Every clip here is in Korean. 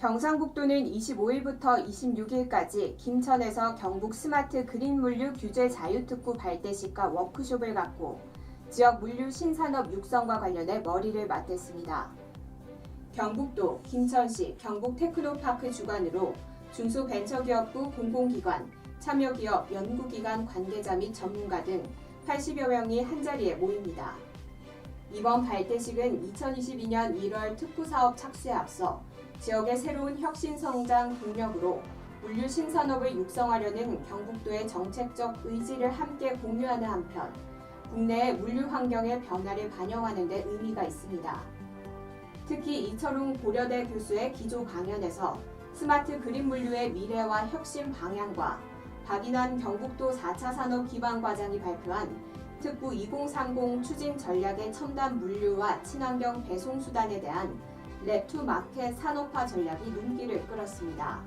경상북도는 25일부터 26일까지 김천에서 경북 스마트 그린 물류 규제 자유특구 발대식과 워크숍을 갖고 지역 물류 신산업 육성과 관련해 머리를 맞댔습니다. 경북도, 김천시, 경북 테크노파크 주관으로 중소벤처기업부 공공기관, 참여기업, 연구기관 관계자 및 전문가 등 80여 명이 한자리에 모입니다. 이번 발대식은 2022년 1월 특구사업 착수에 앞서 지역의 새로운 혁신 성장 동력으로 물류 신산업을 육성하려는 경북도의 정책적 의지를 함께 공유하는 한편 국내의 물류 환경의 변화를 반영하는 데 의미가 있습니다. 특히 이철웅 고려대 교수의 기조 강연에서 스마트 그린 물류의 미래와 혁신 방향과 박인환 경북도 4차 산업 기반 과장이 발표한 특구 2030 추진 전략의 첨단 물류와 친환경 배송 수단에 대한 랩투 마켓 산업화 전략이 눈길을 끌었습니다.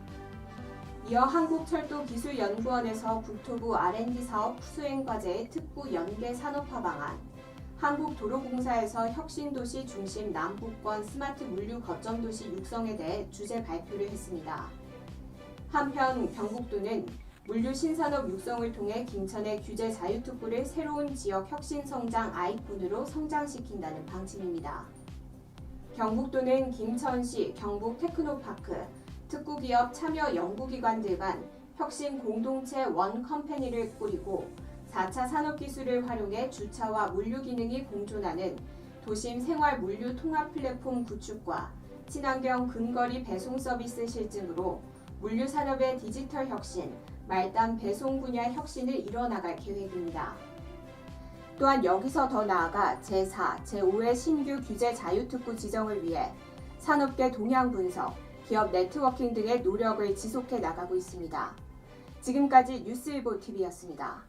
이어 한국철도기술연구원에서 국토부 R&D 사업 수행 과제의 특구 연계 산업화 방안, 한국도로공사에서 혁신도시 중심 남북권 스마트 물류 거점도시 육성에 대해 주제 발표를 했습니다. 한편 경북도는 물류 신산업 육성을 통해 김천의 규제 자유특구를 새로운 지역 혁신 성장 아이콘으로 성장시킨다는 방침입니다. 경북도는 김천시 경북 테크노파크, 특구기업 참여 연구기관들 간 혁신 공동체 원 컴퍼니를 꾸리고 4차 산업기술을 활용해 주차와 물류 기능이 공존하는 도심 생활 물류 통합 플랫폼 구축과 친환경 근거리 배송 서비스 실증으로 물류 산업의 디지털 혁신, 말단 배송 분야 혁신을 이뤄나갈 계획입니다. 또한 여기서 더 나아가 제4, 제5의 신규 규제 자유특구 지정을 위해 산업계 동향 분석, 기업 네트워킹 등의 노력을 지속해 나가고 있습니다. 지금까지 뉴스일보 TV였습니다.